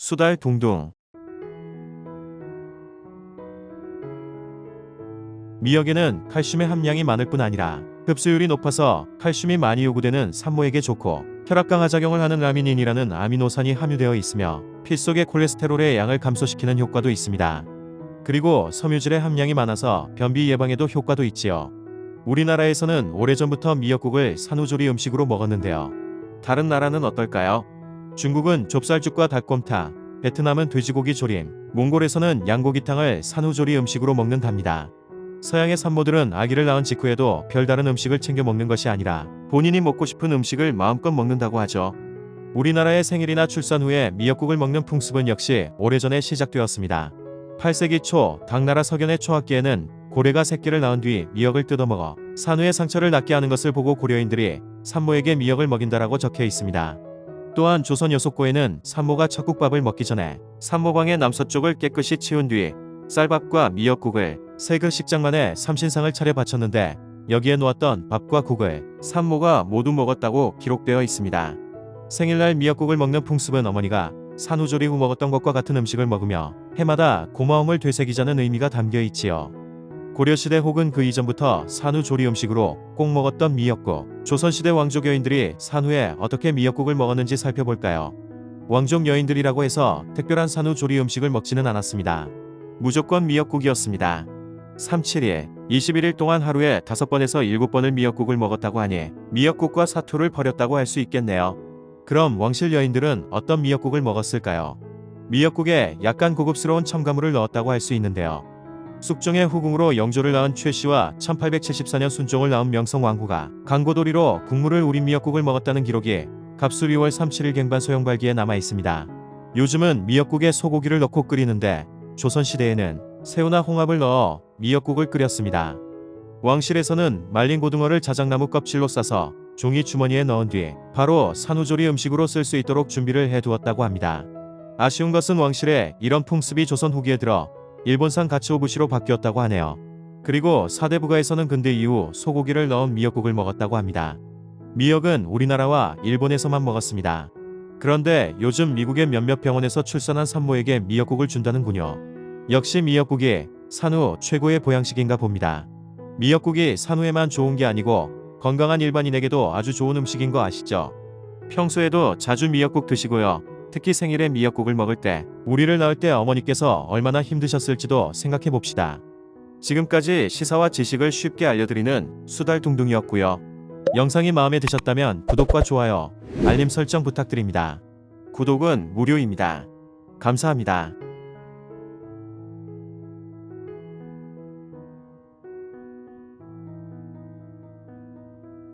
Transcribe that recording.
수달 둥둥 미역에는 칼슘의 함량이 많을 뿐 아니라 흡수율이 높아서 칼슘이 많이 요구되는 산모에게 좋고 혈압 강화 작용을 하는 라미닌이라는 아미노산이 함유되어 있으며 피 속의 콜레스테롤의 양을 감소시키는 효과도 있습니다. 그리고 섬유질의 함량이 많아서 변비 예방에도 효과도 있지요. 우리나라에서는 오래전부터 미역국을 산후조리 음식으로 먹었는데요. 다른 나라는 어떨까요? 중국은 좁쌀죽과 닭곰탕, 베트남은 돼지고기 조림, 몽골에서는 양고기탕을 산후조리 음식으로 먹는답니다. 서양의 산모들은 아기를 낳은 직후에도 별다른 음식을 챙겨 먹는 것이 아니라 본인이 먹고 싶은 음식을 마음껏 먹는다고 하죠. 우리나라의 생일이나 출산 후에 미역국을 먹는 풍습은 역시 오래전에 시작되었습니다. 8세기 초 당나라 석연의 초학기에는 고래가 새끼를 낳은 뒤 미역을 뜯어먹어 산후의 상처를 낫게 하는 것을 보고 고려인들이 산모에게 미역을 먹인다라고 적혀 있습니다. 또한 조선 여속고에는 산모가 첫국밥을 먹기 전에 산모방의 남서쪽을 깨끗이 치운 뒤 쌀밥과 미역국을 세 그릇씩장만에 삼신상을 차려 바쳤는데 여기에 놓았던 밥과 국을 산모가 모두 먹었다고 기록되어 있습니다. 생일날 미역국을 먹는 풍습은 어머니가 산후조리 후 먹었던 것과 같은 음식을 먹으며 해마다 고마움을 되새기자는 의미가 담겨 있지요. 고려시대 혹은 그 이전부터 산후조리 음식으로 꼭 먹었던 미역국. 조선시대 왕족 여인들이 산후에 어떻게 미역국을 먹었는지 살펴볼까요? 왕족 여인들이라고 해서 특별한 산후조리 음식을 먹지는 않았습니다. 무조건 미역국이었습니다. 37일, 21일 동안 하루에 5번에서 7번을 미역국을 먹었다고 하니 미역국과 사투를 벌였다고 할 수 있겠네요. 그럼 왕실 여인들은 어떤 미역국을 먹었을까요? 미역국에 약간 고급스러운 첨가물을 넣었다고 할 수 있는데요. 숙종의 후궁으로 영조를 낳은 최 씨와 1874년 순종을 낳은 명성 왕후가 강고도리로 국물을 우린 미역국을 먹었다는 기록이 갑술 2월 37일 갱반 소형발기에 남아 있습니다. 요즘은 미역국에 소고기를 넣고 끓이는데 조선시대에는 새우나 홍합을 넣어 미역국을 끓였습니다. 왕실에서는 말린 고등어를 자작나무 껍질로 싸서 종이 주머니에 넣은 뒤 바로 산후조리 음식으로 쓸 수 있도록 준비를 해두었다고 합니다. 아쉬운 것은 왕실에 이런 풍습이 조선 후기에 들어 일본산 가츠오부시로 바뀌었다고 하네요. 그리고 사대 부가에서는 근대 이후 소고기를 넣은 미역국을 먹었다고 합니다. 미역은 우리나라와 일본에서만 먹었습니다. 그런데 요즘 미국의 몇몇 병원에서 출산한 산모에게 미역국을 준다는군요. 역시 미역국이 산후 최고의 보양식인가 봅니다. 미역국이 산후에만 좋은 게 아니고 건강한 일반인에게도 아주 좋은 음식인 거 아시죠? 평소에도 자주 미역국 드시고요. 특히 생일에 미역국을 먹을 때 우리를 낳을 때 어머니께서 얼마나 힘드셨을지도 생각해 봅시다. 지금까지 시사와 지식을 쉽게 알려드리는 수달둥둥이었고요. 영상이 마음에 드셨다면 구독과 좋아요, 알림 설정 부탁드립니다. 구독은 무료입니다. 감사합니다.